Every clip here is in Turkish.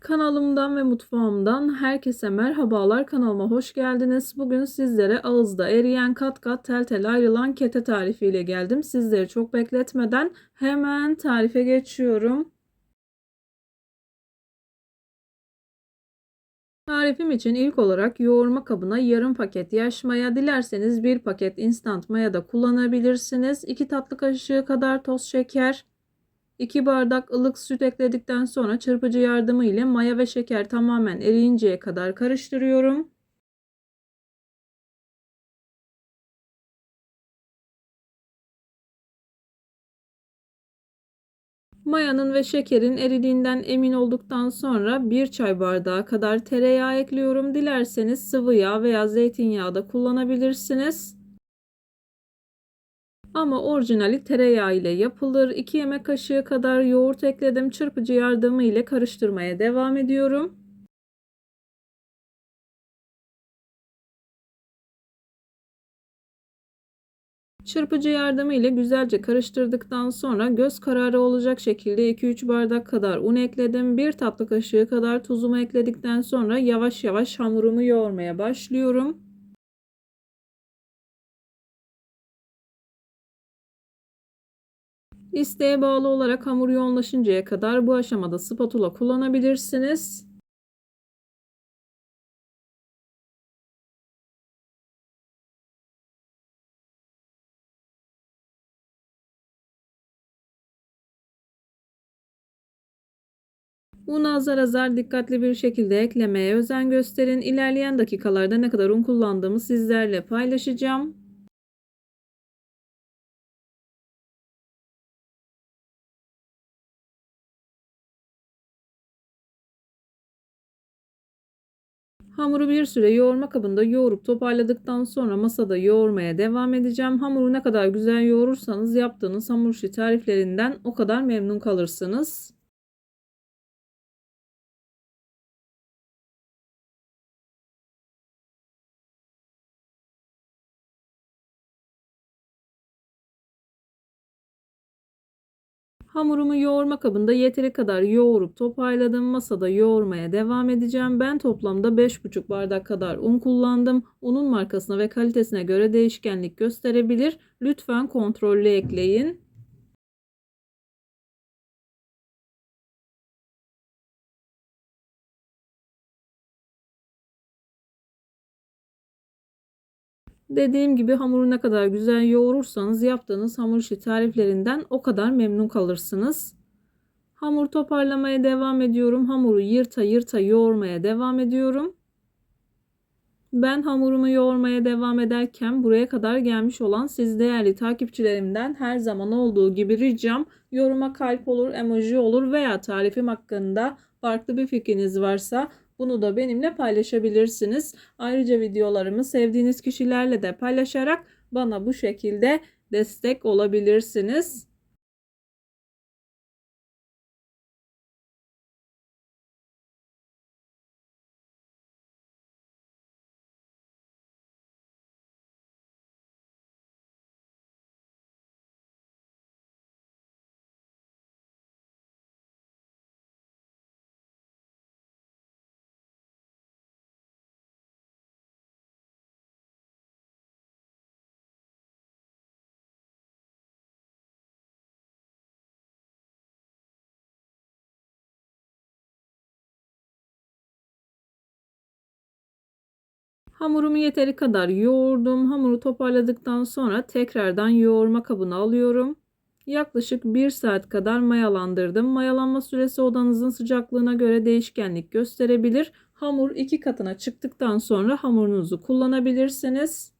Kanalımdan ve mutfağımdan herkese merhabalar. Kanalıma hoş geldiniz. Bugün sizlere ağızda eriyen kat kat tel tel ayrılan kete tarifiyle geldim. Sizleri çok bekletmeden hemen tarife geçiyorum. Tarifim için ilk olarak yoğurma kabına yarım paket yaş maya, dilerseniz bir paket instant maya da kullanabilirsiniz. 2 tatlı kaşığı kadar toz şeker, 2 bardak ılık süt ekledikten sonra çırpıcı yardımı ile maya ve şeker tamamen eriyinceye kadar karıştırıyorum. Mayanın ve şekerin eridiğinden emin olduktan sonra 1 çay bardağı kadar tereyağı ekliyorum. Dilerseniz sıvı yağ veya zeytinyağı da kullanabilirsiniz. Ama orijinali tereyağı ile yapılır. 2 yemek kaşığı kadar yoğurt ekledim. Çırpıcı yardımı ile karıştırmaya devam ediyorum. Çırpıcı yardımı ile güzelce karıştırdıktan sonra göz kararı olacak şekilde 2-3 bardak kadar un ekledim. 1 tatlı kaşığı kadar tuzumu ekledikten sonra yavaş yavaş hamurumu yoğurmaya başlıyorum. İsteğe bağlı olarak hamur yoğunlaşıncaya kadar bu aşamada spatula kullanabilirsiniz. Unu azar azar dikkatli bir şekilde eklemeye özen gösterin. İlerleyen dakikalarda ne kadar un kullandığımı sizlerle paylaşacağım. Hamuru bir süre yoğurma kabında yoğurup toparladıktan sonra masada yoğurmaya devam edeceğim. Hamuru ne kadar güzel yoğurursanız yaptığınız hamur işi tariflerinden o kadar memnun kalırsınız. Hamurumu yoğurma kabında yeteri kadar yoğurup toparladım. Masada yoğurmaya devam edeceğim. Ben toplamda 5,5 bardak kadar un kullandım. Unun markasına ve kalitesine göre değişkenlik gösterebilir. Lütfen kontrollü ekleyin. Dediğim gibi hamuru ne kadar güzel yoğurursanız yaptığınız hamur işi tariflerinden o kadar memnun kalırsınız. Hamur toparlamaya devam ediyorum. Hamuru yırta yırta yoğurmaya devam ediyorum. Ben hamurumu yoğurmaya devam ederken buraya kadar gelmiş olan siz değerli takipçilerimden her zaman olduğu gibi ricam yoruma kalp olur, emoji olur veya tarifim hakkında farklı bir fikriniz varsa bunu da benimle paylaşabilirsiniz. Ayrıca videolarımı sevdiğiniz kişilerle de paylaşarak bana bu şekilde destek olabilirsiniz. Hamurumu yeteri kadar yoğurdum. Hamuru toparladıktan sonra tekrardan yoğurma kabına alıyorum. Yaklaşık 1 saat kadar mayalandırdım. Mayalanma süresi odanızın sıcaklığına göre değişkenlik gösterebilir. Hamur iki katına çıktıktan sonra hamurunuzu kullanabilirsiniz.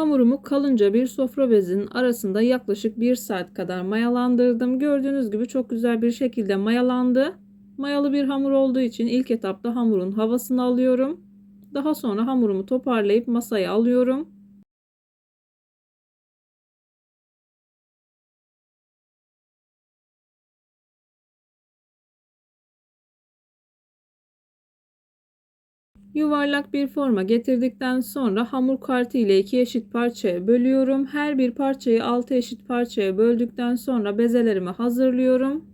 Hamurumu kalınca bir sofra bezinin arasında yaklaşık 1 saat kadar mayalandırdım. Gördüğünüz gibi çok güzel bir şekilde mayalandı. Mayalı bir hamur olduğu için ilk etapta hamurun havasını alıyorum. Daha sonra hamurumu toparlayıp masaya alıyorum. Yuvarlak bir forma getirdikten sonra hamur kartı ile iki eşit parçaya bölüyorum. Her bir parçayı 6 eşit parçaya böldükten sonra bezelerimi hazırlıyorum.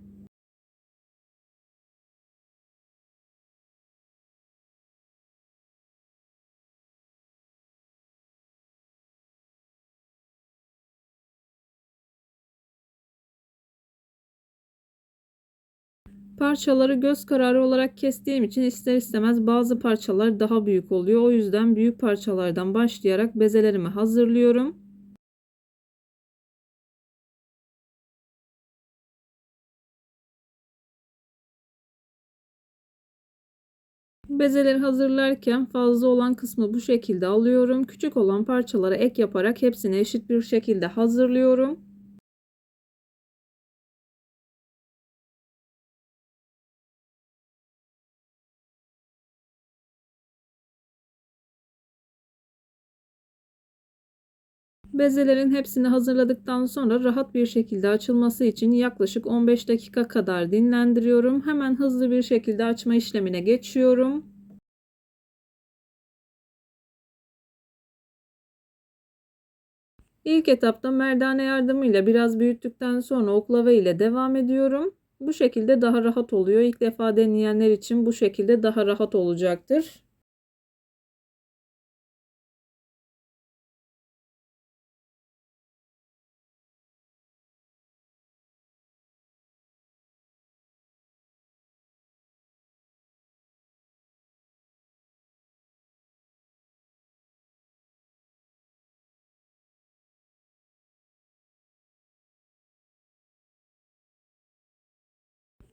Parçaları göz kararı olarak kestiğim için ister istemez bazı parçalar daha büyük oluyor. O yüzden büyük parçalardan başlayarak bezelerimi hazırlıyorum. Bezeleri hazırlarken fazla olan kısmı bu şekilde alıyorum. Küçük olan parçalara ek yaparak hepsini eşit bir şekilde hazırlıyorum. Bezelerin hepsini hazırladıktan sonra rahat bir şekilde açılması için yaklaşık 15 dakika kadar dinlendiriyorum. Hemen hızlı bir şekilde açma işlemine geçiyorum. İlk etapta merdane yardımıyla biraz büyüttükten sonra oklava ile devam ediyorum. Bu şekilde daha rahat oluyor. İlk defa deneyenler için bu şekilde daha rahat olacaktır.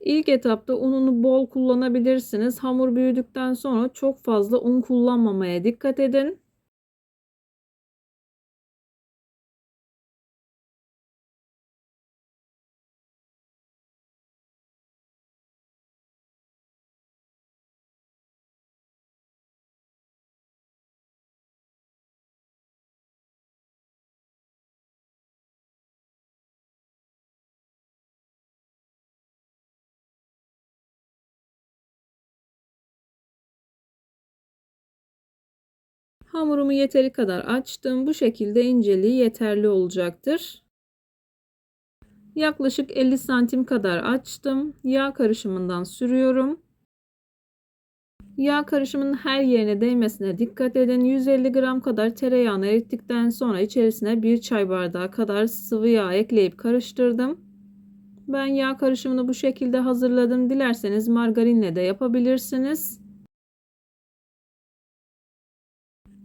İlk etapta ununu bol kullanabilirsiniz. Hamur büyüdükten sonra çok fazla un kullanmamaya dikkat edin. Hamurumu yeteri kadar açtım. Bu şekilde inceliği yeterli olacaktır. Yaklaşık 50 santim kadar açtım. Yağ karışımından sürüyorum. Yağ karışımının her yerine değmesine dikkat edin. 150 gram kadar tereyağını erittikten sonra içerisine 1 çay bardağı kadar sıvı yağ ekleyip karıştırdım. Ben yağ karışımını bu şekilde hazırladım. Dilerseniz margarinle de yapabilirsiniz.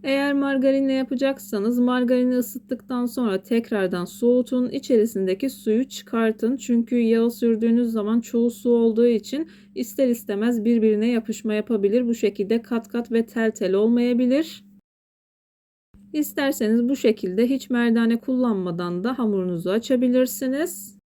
Eğer margarinle yapacaksanız margarini ısıttıktan sonra tekrardan soğutun. İçerisindeki suyu çıkartın. Çünkü yağı sürdüğünüz zaman çoğu su olduğu için ister istemez birbirine yapışma yapabilir. Bu şekilde kat kat ve tel tel olmayabilir. İsterseniz bu şekilde hiç merdane kullanmadan da hamurunuzu açabilirsiniz.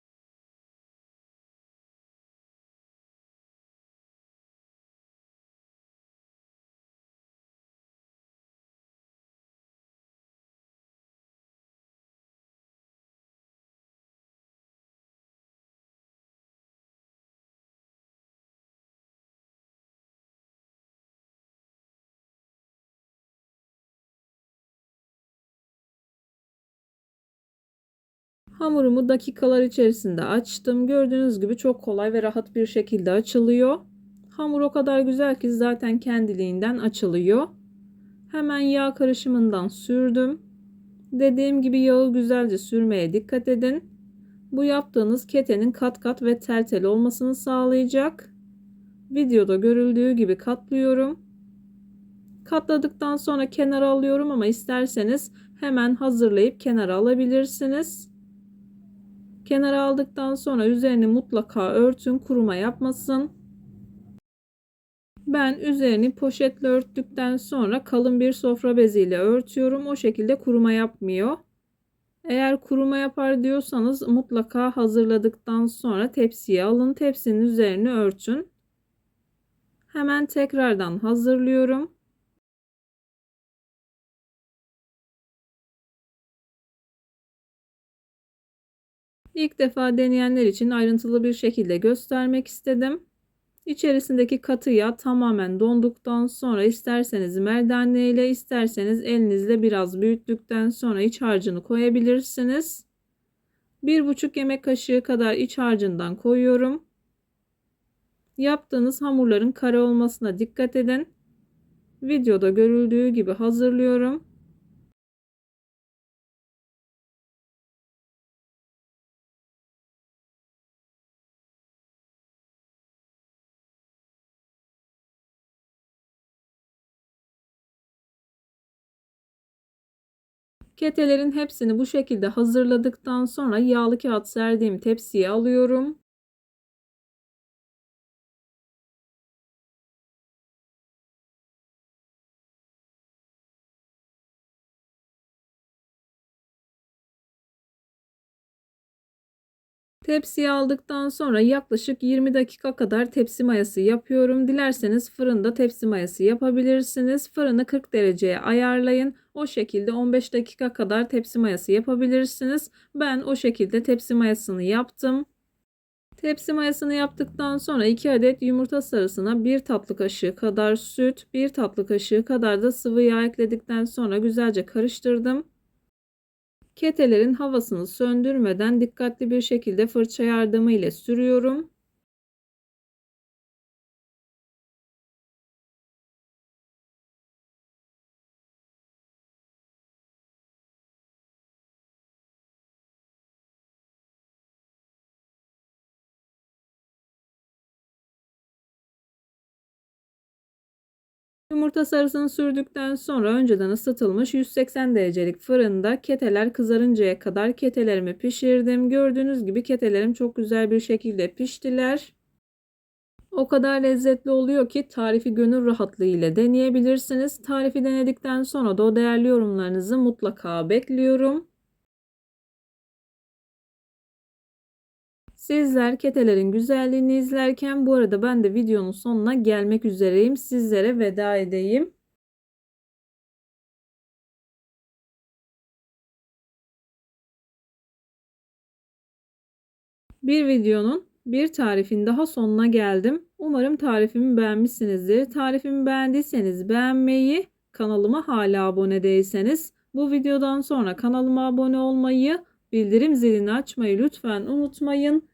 Hamurumu dakikalar içerisinde açtım. Gördüğünüz gibi çok kolay ve rahat bir şekilde açılıyor. Hamur o kadar güzel ki zaten kendiliğinden açılıyor. Hemen yağ karışımından sürdüm. Dediğim gibi yağı güzelce sürmeye dikkat edin. Bu yaptığınız ketenin kat kat ve tel tel olmasını sağlayacak. Videoda görüldüğü gibi katlıyorum. Katladıktan sonra kenara alıyorum ama isterseniz hemen hazırlayıp kenara alabilirsiniz. Kenara aldıktan sonra üzerini mutlaka örtün kuruma yapmasın. Ben üzerini poşetle örttükten sonra kalın bir sofra beziyle örtüyorum. O şekilde kuruma yapmıyor. Eğer kuruma yapar diyorsanız mutlaka hazırladıktan sonra tepsiye alın. Tepsinin üzerini örtün. Hemen tekrardan hazırlıyorum. İlk defa deneyenler için ayrıntılı bir şekilde göstermek istedim. İçerisindeki katı yağ tamamen donduktan sonra isterseniz merdane ile isterseniz elinizle biraz büyüttükten sonra iç harcını koyabilirsiniz. 1,5 yemek kaşığı kadar iç harcından koyuyorum. Yaptığınız hamurların kare olmasına dikkat edin. Videoda görüldüğü gibi hazırlıyorum. Ketelerin hepsini bu şekilde hazırladıktan sonra yağlı kağıt serdiğim tepsiye alıyorum. Tepsiye aldıktan sonra yaklaşık 20 dakika kadar tepsi mayası yapıyorum. Dilerseniz fırında tepsi mayası yapabilirsiniz. Fırını 40 dereceye ayarlayın. O şekilde 15 dakika kadar tepsi mayası yapabilirsiniz. Ben o şekilde tepsi mayasını yaptım. Tepsi mayasını yaptıktan sonra 2 adet yumurta sarısına 1 tatlı kaşığı kadar süt, 1 tatlı kaşığı kadar da sıvı yağ ekledikten sonra güzelce karıştırdım. Ketelerin havasını söndürmeden dikkatli bir şekilde fırça yardımı ile sürüyorum. Yumurta sarısını sürdükten sonra önceden ısıtılmış 180 derecelik fırında keteler kızarıncaya kadar ketelerimi pişirdim. Gördüğünüz gibi ketelerim çok güzel bir şekilde piştiler. O kadar lezzetli oluyor ki tarifi gönül rahatlığı ile deneyebilirsiniz. Tarifi denedikten sonra da o değerli yorumlarınızı mutlaka bekliyorum. Sizler ketelerin güzelliğini izlerken bu arada ben de videonun sonuna gelmek üzereyim. Sizlere veda edeyim. Bir videonun bir tarifin daha sonuna geldim. Umarım tarifimi beğenmişsinizdir. Tarifimi beğendiyseniz beğenmeyi, kanalıma hala abone değilseniz bu videodan sonra kanalıma abone olmayı, bildirim zilini açmayı lütfen unutmayın.